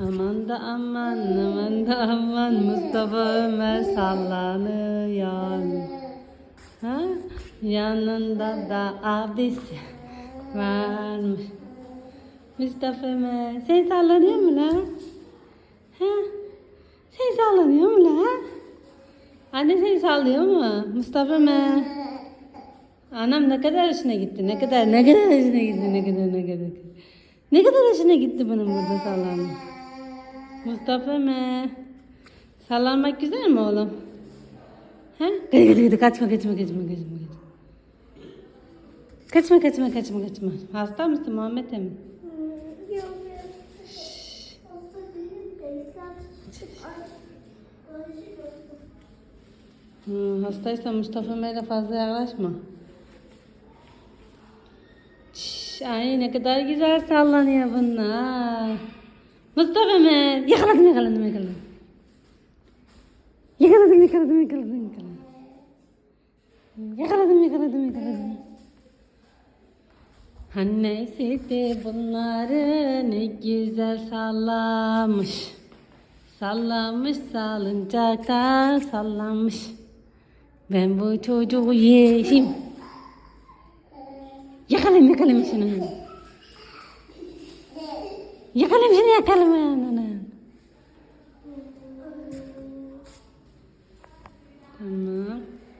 Aman da aman, aman da aman Mustafa Ömer sallanıyor. Ha? Yanında da abisi varmış. Mustafa Ömer, sen sallanıyor mu lan? Ha? Sen sallanıyor mu lan? Anne sen sallıyor mu? Mustafa Ömer. Anam ne kadar hoşuna gitti, ne kadar, ne kadar hoşuna gitti, ne kadar, ne kadar. Ne kadar hoşuna gitti bunun burada sallanmak. Mustafa mı? Sallanmak güzel mi oğlum? He? Gidi gidi gidi kaçma kaçma kaçma kaçma kaçma. Kaçma kaçma kaçma. Hasta mısın Muhammed Emin? Hı, hastaysan Mustafa Ömer'e fazla yaklaşma. Şş, ay ne kadar güzel sallanıyor bunlar. Mustafa Ömer. Yakaladım yakaladım yakaladım. Yakaladım yakaladım yakaladım yakaladım. Yakaladım yakaladım yakaladım. Annesi de bunları ne güzel sallamış. Sallamış salıncakta sallamış. Ben bu çocuğu yeşim. Yakalayayım yakalayayım şunu. Yakalayayım şunu yakalayayım.